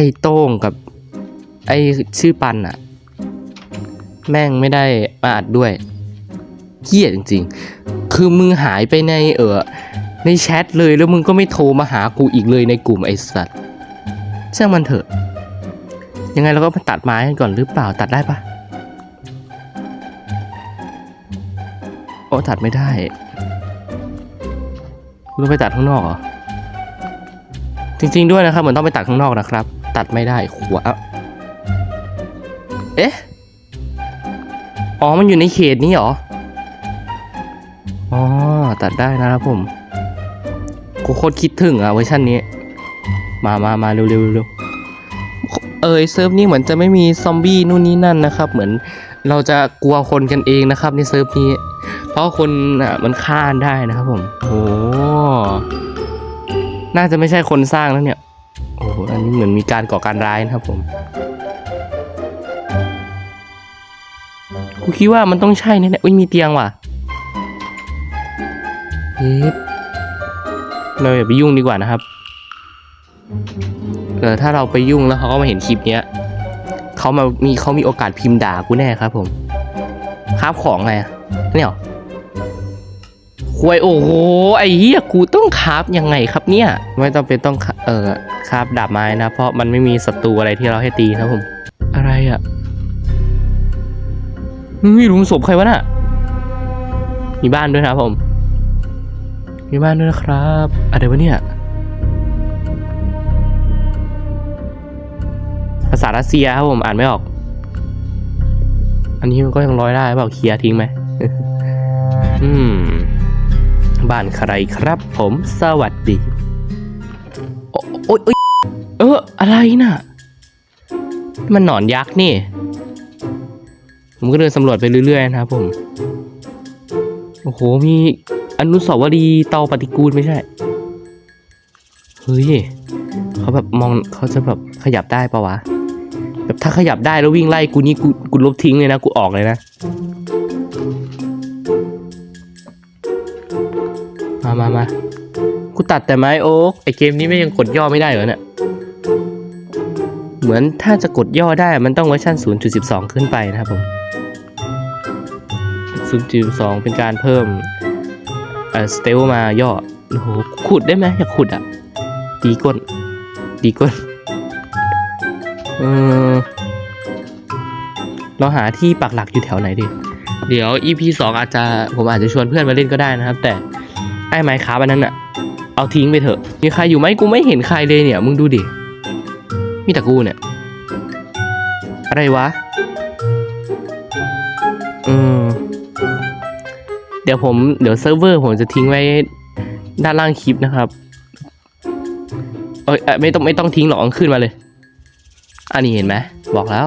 ไอ้โต้งกับ ไอ้ชื่อปันอะแม่งไม่ได้มาอัดด้วยเกลียดจริงๆ คือมึงหายไปในเออในแชทเลยแล้วมึงก็ไม่โทรมาหากูอีกเลยในกลุ่มไอ้สัตว์ช่างมันเถอะ ยังไงเราก็มาตัดไม้กันก่อนหรือเปล่าตัดได้ปะโอ้ตัดไม่ได้คุณต้องไปตัดข้างนอกเหรอจริง ๆด้วยนะครับเหมือนต้องไปตัดข้างนอกนะครับ ตัดไม่ได้ขวาเอ๊ะ อ๋อ มันอยู่ในเขตนี้เหรอ อ๋อ ตัดได้นะครับผมกูโคตรคิดถึงอะเวอร์ชันนี้ มามามาเร็วๆเร็วเออเซิร์ฟนี้เหมือนจะไม่มีซอมบี้นู่นนี่นั่นนะครับ เหมือนเราจะกลัวคนกันเองนะครับในเซิร์ฟนี้ เพราะคนอะมันฆ่าได้นะครับผม โอ้ น่าจะไม่ใช่คนสร้างแล้วเนี่ย อ้โหอันนี้เหมือนมีการก่อการร้ายนะครับผมกูคิดว่ามันต้องใช่แน่ๆอุ้ยมีเตียงว่ะเฮ้ยเราอย่าไปยุ่งดีกว่านะครับเออถ้าเราไปยุ่งแล้วเขาก็มาเห็นคลิปเนี้ยเขามามีเขามีโอกาสพิมพ์ด่ากูแน่ครับผมคราบของไงเนี่ยเหรอควยโอ้โหไอ้เหี้ยกูต้องคาบยังไงครับเนี่ย ไม่ต้องเป็นต้องค เออคราบดาบไม้นะ เพราะมันไม่มีศัตรูอะไรที่เราให้ตีนะครับผม อะไรอะเฮ้ยหลุมศพใครวะน่ะ มีบ้านด้วยนะครับผม มีบ้านด้วยนะครับ อะไรวะเนี่ย ภาษารัสเซียครับผมอ่านไม่ออก อันนี้มันก็ยังร้อยได้เปล่าเคลียร์ทิ้งไหม อืม บ้านใครครับผม สวัสดี โอโอ๊ยโอ๊ยเออ อะไรน่ะ มันหนอนยักษ์นี่ ผมก็เดินสำรวจไปเรื่อยๆนะครับผม โอ้โห มีอนุสาวรีย์เตาปฏิกูลไม่ใช่ เฮ้ย เขาแบบมองเขาจะแบบขยับได้ปะวะ แบบถ้าขยับได้แล้ววิ่งไล่กูนี่กูกูลบทิ้งเลยนะ กูออกเลยนะ มามามา กูตัดแต่ไม้โอ๊กไอเกมนี้ไม่ยังกดย่อไม่ได้เหรอเนี่ยเหมือนถ้าจะกดย่อได้มันต้องเวอร์ชัน0.12 ขึ้นไปนะครับผม 0.12 เป็นการเพิ่มเอ่อสเตลมาย่อโอ้โหขุดได้ไหมอยากขุดอะดีก้นดีก้นเออเราหาที่ปักหลักอยู่แถวไหนดี เดี๋ยว EP 2 อาจจะผมอาจจะชวนเพื่อนมาเล่นก็ได้นะครับ แต่ไอ้ไม้ค้าอันนั้นอะ เอาทิ้งไปเถอะ มีใครอยู่ไหมกูไม่เห็นใครเลยเนี่ย มึงดูดิ มีแต่กูเนี่ย อะไรวะ อืม เดี๋ยวผม เดี๋ยวเซิร์ฟเวอร์ผมจะทิ้งไว้ด้านล่างคลิปนะครับ เอ้ยไม่ต้องไม่ต้องทิ้งหรอกขึ้นมาเลย อันนี้เห็นไหม บอกแล้ว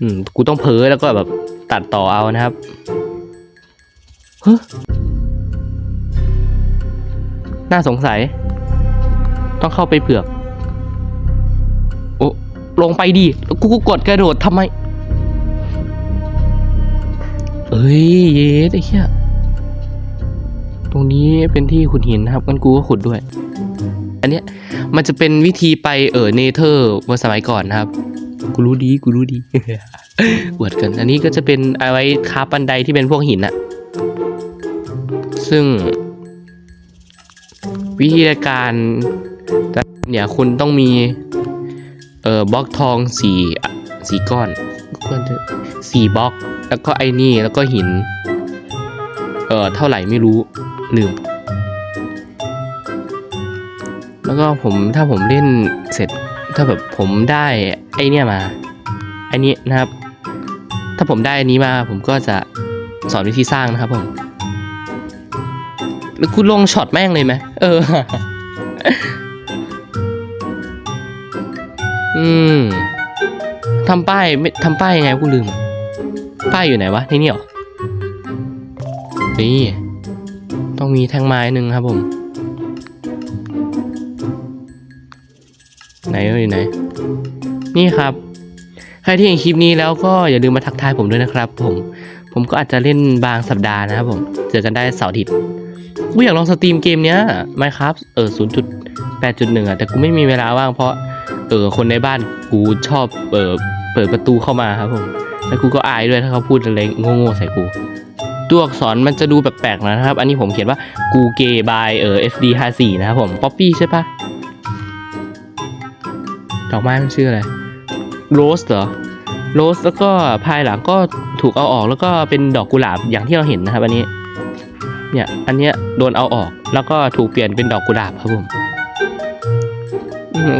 อืม กูต้องเพ้อแล้วก็แบบตัดต่อเอานะครับ เฮ้ย น่าสงสัย ต้องเข้าไปเผือก โอ้ลงไปดิแล้วกูก็กดกระโดดทำไม เอ้ยเย็ดไอ้เหี้ยตรงนี้เป็นที่ขุดหินนะครับงั้นกูก็ขุดด้วย อันเนี้ยมันจะเป็นวิธีไปเออเนเธอร์เมื่อสมัยก่อนนะครับ กูรู้ดีกูรู้ดีอวดกัน อันนี้ก็จะเป็นเอาไว้คาบบันไดที่เป็นพวกหินอะซึ่ง วิธีการเนี่ยคุณต้องมี เอ่อบล็อกทองสี่สี่ก้อนควรจะสี่บล็อก แล้วก็ไอ้นี่แล้วก็หิน เอ่อเท่าไหร่ไม่รู้ลืม แล้วก็ผมถ้าผมเล่นเสร็จ ถ้าแบบผมได้ไอเนี่ยมาไอนี้นะครับ ถ้าผมได้อันนี้มาผมก็จะสอนวิธีสร้างนะครับผม แล้วคุณลงช็อตแม่งเลยไหมเออ อืมทำป้ายไม่ทำป้ายยังไงกูลืม ป้ายอยู่ไหนวะในนี่หรอ นี่ ต้องมีแท่งไม้หนึ่งครับผม ไหนเอ่ไหน นี่ครับ ใครที่เห็นคลิปนี้แล้วก็อย่าลืมมาทักทายผมด้วยนะครับผม ผมก็อาจจะเล่นบางสัปดาห์นะครับผม เจอกันได้เสาร์อาทิตย์ กูอยากลองสตรีมเกมเนี้ยไหมครับเออศูนย์จุดแปดจุดหนึ่งอะแต่กูไม่มีเวลาว่างเพราะ เออคนในบ้านกูชอบเออเปิดประตูเข้ามาครับผมแล้วกูก็อายด้วยถ้าเขาพูดอะไรโง่ๆใส่กูตัวอักษรมันจะดูแปลกๆนะครับ อันนี้ผมเขียนว่ากูเกบายเออ FD 5 4นะครับผมป๊อปปี้ใช่ปะดอกไม้มันชื่ออะไรโรสเหรอโรสแล้วก็ภายหลังก็ถูกเอาออกแล้วก็เป็นดอกกุหลาบอย่างที่เราเห็นนะครับอันนี้ เนี่ยอันเนี้ยโดนเอาออกแล้วก็ถูกเปลี่ยนเป็นดอกกุหลาบครับผม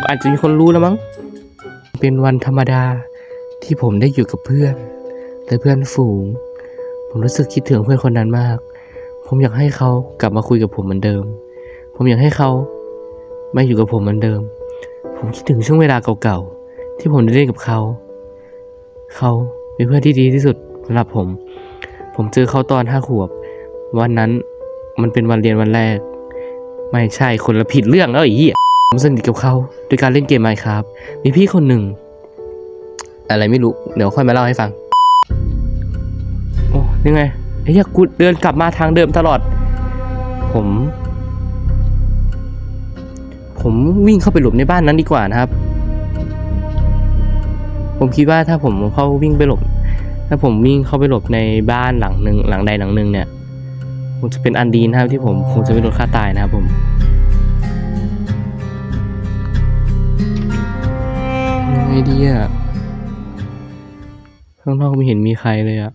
อาจจะมีคนรู้แล้วมั้ง เป็นวันธรรมดาที่ผมได้อยู่กับเพื่อนและเพื่อนฝูง ผมรู้สึกคิดถึงเพื่อนคนนั้นมาก ผมอยากให้เขากลับมาคุยกับผมเหมือนเดิม ผมอยากให้เขามาอยู่กับผมเหมือนเดิม ผมคิดถึงช่วงเวลาเก่าๆที่ผมได้เล่นกับเขา เขาเป็นเพื่อนที่ดีที่สุดสำหรับผม ผมเจอเขาตอนห้าขวบ วันนั้นมันเป็นวันเรียนวันแรก ไม่ใช่คนละผิดเรื่องแล้วไอ้เหี้ยผมสนิทกับเขาโดยการเล่นเกมไมค์ครับ มีพี่คนหนึ่ง อะไรไม่รู้ เดี๋ยวค่อยมาเล่าให้ฟัง โอ้ยังไงไอ้เหี้ยกูเดินกลับมาทางเดิมตลอด ผม ผมวิ่งเข้าไปหลบในบ้านนั้นดีกว่านะครับ ผมคิดว่าถ้าผมเข้าวิ่งไปหลบ ถ้าผมวิ่งเข้าไปหลบในบ้านหลังหนึ่งหลังใดหลังหนึ่งเนี่ย งจะเป็นอันดีนะครับที่ผมคงจะไม่โดนฆ่าตายนะครับผมยังไงดีอะข้างนอกไม่เห็นมีใครเลยอะ